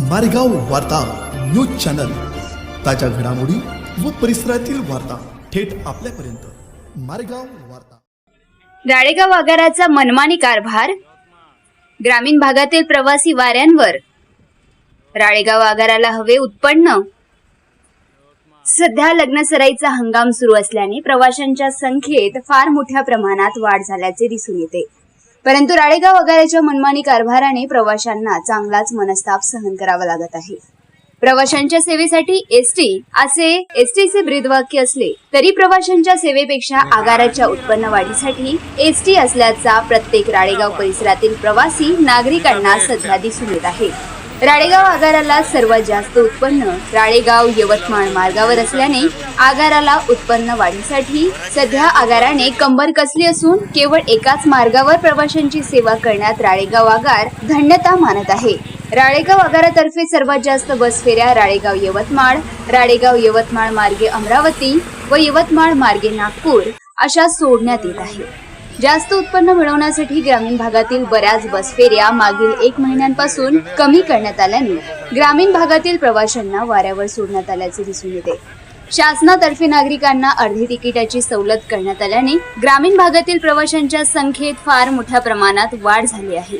मारेगाव वार्ता news channel. ताज्या घडामोडी व परिसरातील वार्ता थेट आपल्यापर्यंत. मारेगाव वार्ता. राळेगाव आगाराचा मनमानी कारभार ग्रामीण भागातील प्रवासी वाऱ्यांवर. राळेगाव आगाराला हवे उत्पन्न. सध्या लग्नसराईचा हंगाम सुरू असल्याने प्रवाशांच्या संख्येत फार मोठ्या प्रमाणात वाढ झाल्याचे दिसून येते. परंतु राळेगाव आगाराच्या मनमानी कारभाराने प्रवाशांना चांगलाच मनस्ताप सहन करावा लागत आहे. प्रवाशांच्या सेवेसाठी एसटी असे एसटीचे ब्रीदवाक्य असले तरी प्रवाशांच्या सेवेपेक्षा आगाराच्या उत्पन्न वाढीसाठी एसटी असल्याचा प्रत्येक राळेगाव परिसरातील प्रवासी नागरिकांना सध्या दिसून येत आहे. राळेगाव आगाराला सर्वात जास्त उत्पन्न राळेगाव यवतमाळ मार्गावर असल्याने आगाराला उत्पन्न वाढीसाठी सध्या आगाराने कंबर कसली असून केवळ एकाच मार्गावर प्रवाशांची सेवा करण्यात राळेगाव आगार धन्यता मानत आहे. राळेगाव आगारातर्फे सर्वात जास्त बस फेऱ्या राळेगाव यवतमाळ राळेगाव यवतमाळ मार्गे अमरावती व यवतमाळ मार्गे नागपूर अशा सोडण्यात येत आहे जास्त उत्पन्न मिळवण्यासाठी ग्रामीण भागातील बऱ्याच बस फेऱ्या मागील एक महिन्यांपासून कमी करण्यात आल्याने ग्रामीण भागातील प्रवाशांना वाऱ्यावर सोडण्यात आल्याचे दिसून येते. शासनातर्फे नागरिकांना अर्धी तिकिटाची सवलत करण्यात आल्याने ग्रामीण भागातील प्रवाशांच्या संख्येत फार मोठ्या प्रमाणात वाढ झाली आहे.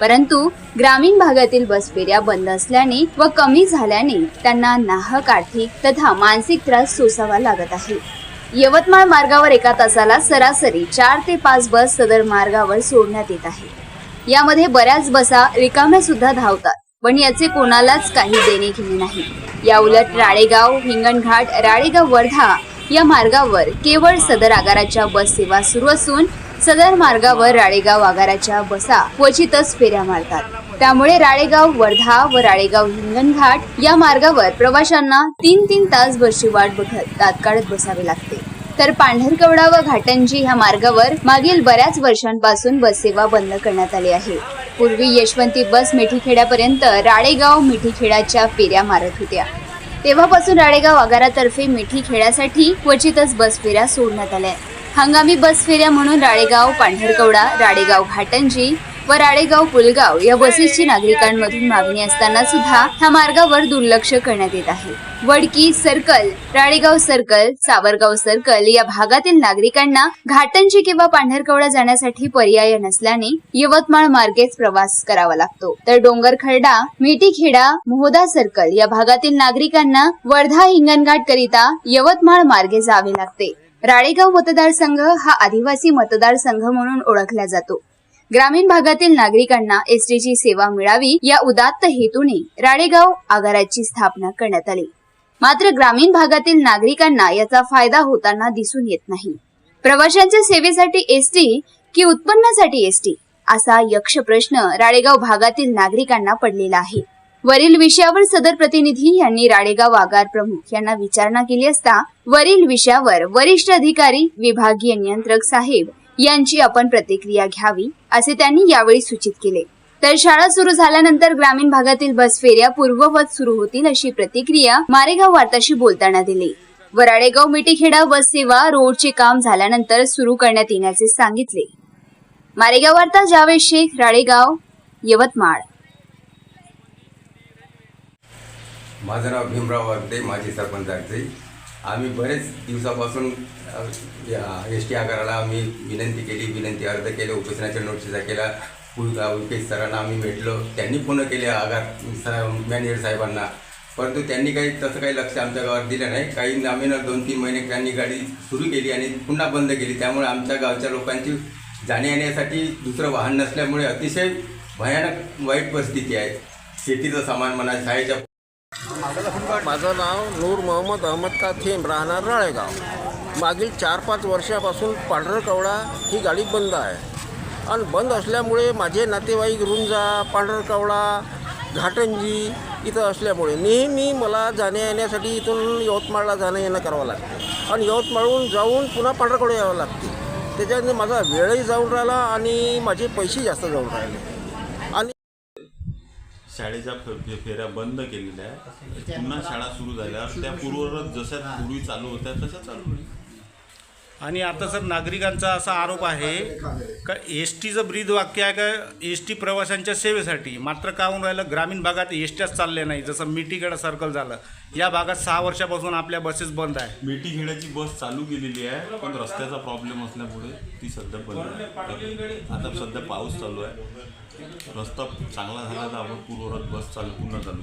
परंतु ग्रामीण भागातील बस फेऱ्या बंद असल्याने व कमी झाल्याने त्यांना नाहक आर्थिक तथा मानसिक त्रास सोसावा लागत आहे. यवतमाळ मार्गावर एका तासाला सरासरी चार ते पाच बस सदर मार्गावर सोडण्यात येत आहे. यामध्ये बऱ्याच बसा रिकाम्या सुद्धा धावतात पण याचे कोणालाच काही देणे घेणे नाही. या उलट राळेगाव हिंगणघाट राळेगाव वर्धा या मार्गावर केवळ सदर आगाराच्या बस सेवा सुरू असून सदर मार्गावर राळेगाव आगाराच्या बसा क्वचितच फेऱ्या मारतात. त्यामुळे राळेगाव वर्धा व राळेगाव हिंगणघाट या मार्गावर प्रवाशांना तीन तीन तास बसची वाट बघत तात्काळत बसावे लागते. तर पांढरकवडा व घाटंजी ह्या मार्गावर मागील बऱ्याच वर्षांपासून बस सेवा बंद करण्यात आली आहे. पूर्वी यशवंती बस मिठीखेड्यापर्यंत राळेगाव मिठीखेडाच्या फेऱ्या मारत होत्या. तेव्हापासून राळेगाव आगारातर्फे मिठीखेड्यासाठी क्वचितच बस फेऱ्या सोडण्यात आल्या. हंगामी बस फेऱ्या म्हणून राळेगाव पांढरकवडा राळेगाव घाटंजी व राळेगाव पुलगाव या बसेसची नागरिकांमधून मागणी असताना सुद्धा ह्या मार्गावर दुर्लक्ष करण्यात येत आहे. Wadki circle Ralegaon circle Savargaon circle या भागातील नागरिकांना घाटंजी किंवा पांढरकवडा जाण्यासाठी पर्याय नसल्याने यवतमाळ मार्गेच प्रवास करावा लागतो. तर डोंगरखर्डा मिठीखेडा मोहदा सर्कल या भागातील नागरिकांना वर्धा हिंगणघाट करिता यवतमाळ मार्गे जावे लागते. राळेगाव मतदारसंघ हा आदिवासी मतदारसंघ म्हणून ओळखला जातो. ग्रामीण भागातील नागरिकांना एसटीची सेवा मिळावी या उदात्त हेतूने राळेगाव आगाराची स्थापना करण्यात आली. मात्र ग्रामीण भागातील नागरिकांना याचा फायदा होताना दिसून येत नाही. प्रवाशांच्या सेवेसाठी एसटी की उत्पन्नासाठी एसटी असा यक्ष प्रश्न राळेगाव भागातील नागरिकांना पडलेला आहे. वरील विषयावर सदर प्रतिनिधी यांनी राळेगाव आगार प्रमुख यांना विचारणा केली असता वरील विषयावर वरिष्ठ अधिकारी विभागीय नियंत्रक साहेब यांची आपण प्रतिक्रिया घ्यावी असे त्यांनी यावेळी सूचित केले. तर शाळा सुरू झाल्यानंतर ग्रामीण भागातील बस फेऱ्या पूर्ववत सुरू होतील अशी प्रतिक्रिया मारेगाव वार्ताशी बोलताना दिली. व राळेगाव मिठीखेडा बस सेवा रोडचे काम झाल्यानंतर सुरू करण्यात येण्याचे सांगितले. मारेगाव वार्ता जावेद शेख राळेगाव यवतमाळ. माझं नाव भीमराव वागदे माजी सरपंच आम्ही बरेच दिवसापासून एस टी आगाराला आम्ही विनंती केली विनंती अर्ज केले उपोषणाच्या नोटिसा केल्या. उपेश सरांना आम्ही भेटलो. त्यांनी फोन केले आगार सा मॅनेजर साहेबांना. परंतु त्यांनी काही तसं काही लक्ष आमच्या गावात दिलं नाही. काही आम्ही दोन तीन महिने त्यांनी गाडी सुरू केली आणि पुन्हा बंद केली. त्यामुळे आमच्या गावच्या लोकांची जाण्या येण्यासाठी दुसरं वाहन नसल्यामुळे अतिशय भयानक वाईट परिस्थिती आहे. शेतीचं सामान म्हणा शाळेच्या माझं नाव नूर मोहम्मद अहमद का थेंब राहणार राळेगाव. मागील चार पाच वर्षापासून पांढरकवडा ही गाडी बंद आहे. आणि बंद असल्यामुळे माझे नातेवाईक रुंजा पांढरकवडा घाटंजी इथं असल्यामुळे नेहमी मला जाण्या येण्यासाठी इथून यवतमाळला जाणं येणं करावं लागतं. आणि यवतमाळहून जाऊन पुन्हा पांढरकडे यावं लागते. त्याच्याने माझा वेळही जाऊन राहिला आणि माझे पैसे जास्त जाऊन राहिले. शाळेच्या फे- फेऱ्या बंद केलेल्या आहे. पुन्हा शाळा सुरू झाल्या. त्या पूर्ववत जशा पूर्वी चालू होत्या तशा चालू होईल आणि आता सर नागरिकांचा असा आरोप आहे का एस टीचं ब्रीद वाक्य आहे का एस टी प्रवाशांच्या सेवेसाठी? मात्र का होऊन राहिलं ग्रामीण भागात एस ट्याच चालल्या नाही. जसं मिठीखेडा सर्कल झालं. या भागात सहा वर्षापासून आपल्या बसेस बंद आहे मिठीखेड्याची बस चालू केलेली आहे पण रस्त्याचा प्रॉब्लेम असल्यामुळे ती सध्या बंद आहे. आता सध्या पाऊस चालू आहे. रस्ता चांगला झाला तर आपण पूर्वरत बस चालू पुन्हा चालू